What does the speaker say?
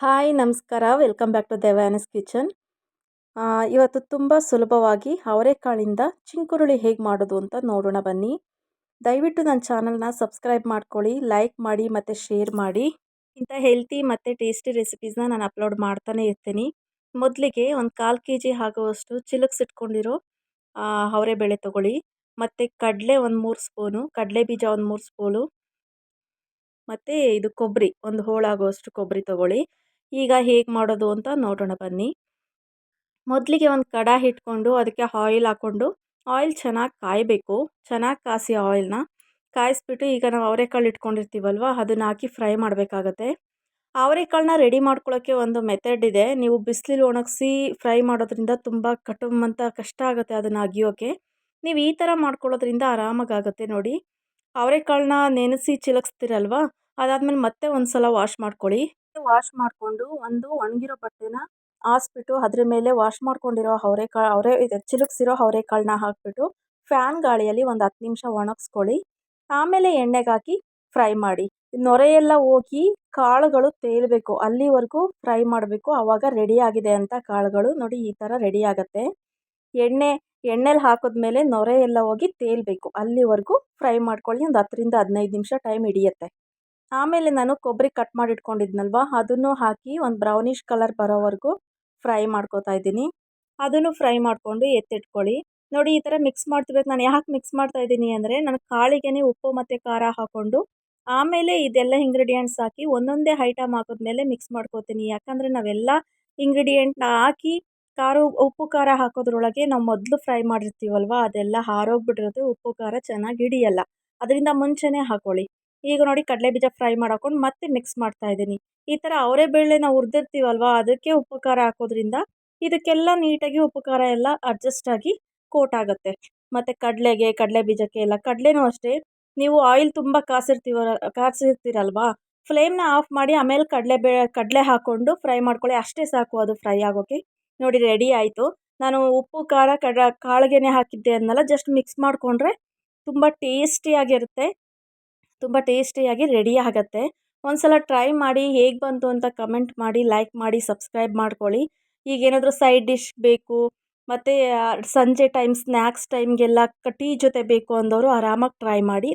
Hi, ನಮಸ್ಕಾರ. Welcome back to Devayana's kitchen. ಇವತ್ತು ತುಂಬ ಸುಲಭವಾಗಿ ಅವರೆಕಾಳಿಂದ ಚಿಂಕುರುಳಿ ಹೇಗೆ ಮಾಡೋದು ಅಂತ ನೋಡೋಣ ಬನ್ನಿ. ದಯವಿಟ್ಟು ನನ್ನ ಚಾನಲ್ನ ಸಬ್ಸ್ಕ್ರೈಬ್ ಮಾಡ್ಕೊಳ್ಳಿ, ಲೈಕ್ ಮಾಡಿ ಮತ್ತು ಶೇರ್ ಮಾಡಿ. ಇಂಥ ಹೆಲ್ತಿ ಮತ್ತು ಟೇಸ್ಟಿ ರೆಸಿಪೀಸ್ನ ನಾನು ಅಪ್ಲೋಡ್ ಮಾಡ್ತಾನೆ ಇರ್ತೀನಿ. ಮೊದಲಿಗೆ ಒಂದು ಕಾಲು ಕೆ ಜಿ ಆಗುವಷ್ಟು ಚಿಲಕ್ಸಿಟ್ಕೊಂಡಿರೋ ಅವರೆಬೇಳೆ ತೊಗೊಳ್ಳಿ. ಮತ್ತು ಕಡಲೆ ಒಂದು ಮೂರು ಸ್ಪೂನು, ಕಡಲೆ ಬೀಜ ಒಂದು ಮೂರು ಸ್ಪೂನು, ಮತ್ತು ಇದು ಕೊಬ್ಬರಿ ಒಂದು ಹೋಳಾಗುವಷ್ಟು ಕೊಬ್ಬರಿ ತೊಗೊಳ್ಳಿ. ಈಗ ಹೇಗೆ ಮಾಡೋದು ಅಂತ ನೋಡೋಣ ಬನ್ನಿ. ಮೊದಲಿಗೆ ಒಂದು ಕಡಾಯಿ ಇಟ್ಕೊಂಡು ಅದಕ್ಕೆ ಆಯಿಲ್ ಹಾಕ್ಕೊಂಡು ಆಯಿಲ್ ಚೆನ್ನಾಗಿ ಕಾಯಬೇಕು. ಚೆನ್ನಾಗಿ ಕಾಸಿ ಆಯಿಲ್ನ ಕಾಯಿಸ್ಬಿಟ್ಟು ಈಗ ನಾವು ಅವರೆಕಾಳು ಇಟ್ಕೊಂಡಿರ್ತೀವಲ್ವ, ಅದನ್ನ ಹಾಕಿ ಫ್ರೈ ಮಾಡಬೇಕಾಗತ್ತೆ. ಅವರೆಕಾಳನ್ನ ರೆಡಿ ಮಾಡ್ಕೊಳ್ಳೋಕ್ಕೆ ಒಂದು ಮೆಥಡ್ ಇದೆ. ನೀವು ಬಿಸಿಲಲ್ಲಿ ಒಣಗಿಸಿ ಫ್ರೈ ಮಾಡೋದ್ರಿಂದ ತುಂಬ ಕಟುಂಬಂತ ಕಷ್ಟ ಆಗುತ್ತೆ ಅದನ್ನು ಅಗಿಯೋಕ್ಕೆ ನೀವು ಈ ಥರ ಮಾಡ್ಕೊಳ್ಳೋದ್ರಿಂದ ಆರಾಮಾಗುತ್ತೆ ನೋಡಿ. ಅವರೆಕಾಳನ್ನ ನೆನೆಸಿ ಚಿಲಕ್ಸ್ತಿರಲ್ವ, ಅದಾದಮೇಲೆ ಮತ್ತೆ ಒಂದು ಸಲ ವಾಶ್ ಮಾಡ್ಕೊಳ್ಳಿ ವಾಶ್ ಮಾಡಿಕೊಂಡು ಒಂದು ಒಣಗಿರೋ ಬಟ್ಟೆನ ಹಾಸ್ಬಿಟ್ಟು ಅದ್ರ ಮೇಲೆ ವಾಶ್ ಮಾಡ್ಕೊಂಡಿರೋ ಅವರೆಕಾಳು, ಅವರೆ ಇದು ಚಿಲುಕ್ಸಿರೋ ಅವರೆಕಾಳನ್ನ ಹಾಕಿಬಿಟ್ಟು ಫ್ಯಾನ್ ಗಾಳಿಯಲ್ಲಿ ಒಂದು ಹತ್ತು ನಿಮಿಷ ಒಣಗಿಸ್ಕೊಳ್ಳಿ. ಆಮೇಲೆ ಎಣ್ಣೆಗೆ ಹಾಕಿ ಫ್ರೈ ಮಾಡಿ. ನೊರೆ ಎಲ್ಲ ಹೋಗಿ ಕಾಳುಗಳು ತೇಲಬೇಕು. ಅಲ್ಲಿವರೆಗೂ ಫ್ರೈ ಮಾಡಬೇಕು. ಆವಾಗ ರೆಡಿ ಆಗಿದೆ ಅಂತ ಕಾಳುಗಳು ನೋಡಿ ಈ ಥರ ರೆಡಿ ಆಗುತ್ತೆ. ಎಣ್ಣೆ, ಎಣ್ಣೆಲಿ ಹಾಕಿದ್ಮೇಲೆ ನೊರೆ ಎಲ್ಲ ಹೋಗಿ ತೇಲಬೇಕು. ಅಲ್ಲಿವರೆಗೂ ಫ್ರೈ ಮಾಡ್ಕೊಳ್ಳಿ. ಒಂದು ಹತ್ತರಿಂದ ಹದಿನೈದು ನಿಮಿಷ ಟೈಮ್ ಹಿಡಿಯುತ್ತೆ. ಆಮೇಲೆ ನಾನು ಕೊಬ್ಬರಿ ಕಟ್ ಮಾಡಿ ಇಟ್ಕೊಂಡಿದ್ನಲ್ವ ಅದನ್ನು ಹಾಕಿ ಒಂದು ಬ್ರೌನಿಷ್ ಕಲರ್ ಬರೋವರೆಗೂ ಫ್ರೈ ಮಾಡ್ಕೋತಾ ಇದ್ದೀನಿ. ಅದನ್ನು ಫ್ರೈ ಮಾಡಿಕೊಂಡು ಎತ್ತಿಟ್ಕೊಳ್ಳಿ. ನೋಡಿ ಈ ಥರ ಮಿಕ್ಸ್ ಮಾಡ್ತಿರ್ಬೇಕು ನಾನು ಯಾಕೆ ಮಿಕ್ಸ್ ಮಾಡ್ತಾ ಇದ್ದೀನಿ ಅಂದರೆ ನಾನು ಕಾಳಿಗೆ ಉಪ್ಪು ಮತ್ತು ಖಾರ ಹಾಕ್ಕೊಂಡು ಆಮೇಲೆ ಇದೆಲ್ಲ ಇಂಗ್ರೀಡಿಯೆಂಟ್ಸ್ ಹಾಕಿ ಒಂದೊಂದೇ ಐಟಮ್ ಹಾಕಿದ್ಮೇಲೆ ಮಿಕ್ಸ್ ಮಾಡ್ಕೋತೀನಿ. ಯಾಕಂದರೆ ನಾವೆಲ್ಲ ಇಂಗ್ರೀಡಿಯೆಂಟ್ನ ಹಾಕಿ ಖಾರ ಉಪ್ಪು ಖಾರ ಹಾಕೋದ್ರೊಳಗೆ ನಾವು ಮೊದಲು ಫ್ರೈ ಮಾಡಿರ್ತೀವಲ್ವ, ಅದೆಲ್ಲ ಹಾರೋಗ್ಬಿಟ್ಟಿರುತ್ತೆ, ಉಪ್ಪು ಖಾರ ಚೆನ್ನಾಗಿ ಹಿಡಿಯಲ್ಲ. ಅದರಿಂದ ಮುಂಚೆನೇ ಹಾಕ್ಕೊಳ್ಳಿ ಈಗ ನೋಡಿ ಕಡಲೆ ಬೀಜ ಫ್ರೈ ಮಾಡಾಕೊಂಡು ಮತ್ತೆ ಮಿಕ್ಸ್ ಮಾಡ್ತಾ ಇದ್ದೀನಿ. ಈ ಥರ ಅವರೇ ಬೇಳೆ ನಾವು ಹುರಿದಿರ್ತೀವಲ್ವ, ಅದಕ್ಕೆ ಉಪ್ಪು ಖಾರ ಹಾಕೋದ್ರಿಂದ ಇದಕ್ಕೆಲ್ಲ ನೀಟಾಗಿ ಉಪ್ಪು ಖಾರ ಎಲ್ಲ ಅಡ್ಜಸ್ಟ್ ಆಗಿ ಕೋಟ್ ಆಗುತ್ತೆ. ಮತ್ತು ಕಡಲೆಗೆ ಕಡಲೆ ಬೀಜಕ್ಕೆ ಎಲ್ಲ ಕಡಲೆನೂ ಅಷ್ಟೇ. ನೀವು ಆಯಿಲ್ ತುಂಬ ಕಾಸಿರ್ತೀವ, ಕಾಸಿರ್ತೀರಲ್ವಾ? ಫ್ಲೇಮ್ನ ಆಫ್ ಮಾಡಿ ಆಮೇಲೆ ಕಡಲೆ ಬೇ, ಕಡಲೆ ಹಾಕ್ಕೊಂಡು ಫ್ರೈ ಮಾಡ್ಕೊಳ್ಳಿ. ಅಷ್ಟೇ ಸಾಕು ಅದು ಫ್ರೈ ಆಗೋಕ್ಕೆ ನೋಡಿ ರೆಡಿ ಆಯಿತು. ನಾನು ಉಪ್ಪು, ಖಾರ, ಕಡ, ಕಾಳಿಗೆನೆ ಹಾಕಿದ್ದೆ ಅನ್ನಲ್ಲ ಜಸ್ಟ್ ಮಿಕ್ಸ್ ಮಾಡಿಕೊಂಡ್ರೆ ತುಂಬ ಟೇಸ್ಟಿಯಾಗಿರುತ್ತೆ ತುಂಬ ಟೇಸ್ಟಿಯಾಗಿ ರೆಡಿ ಆಗತ್ತೆ. ಒಂದ್ಸಲ ಟ್ರೈ ಮಾಡಿ ಹೇಗೆ ಬಂತು ಅಂತ ಕಮೆಂಟ್ ಮಾಡಿ ಲೈಕ್ ಮಾಡಿ ಸಬ್ಸ್ಕ್ರೈಬ್ ಮಾಡ್ಕೊಳ್ಳಿ. ಈಗ ಏನಾದರೂ ಸೈಡ್ ಡಿಶ್ ಬೇಕು, ಮತ್ತು ಸಂಜೆ ಟೈಮ್ ಸ್ನ್ಯಾಕ್ಸ್ ಟೈಮ್ಗೆಲ್ಲ ಟೀ ಜೊತೆ ಬೇಕು ಅಂದವರು ಆರಾಮಾಗಿ ಟ್ರೈ ಮಾಡಿ.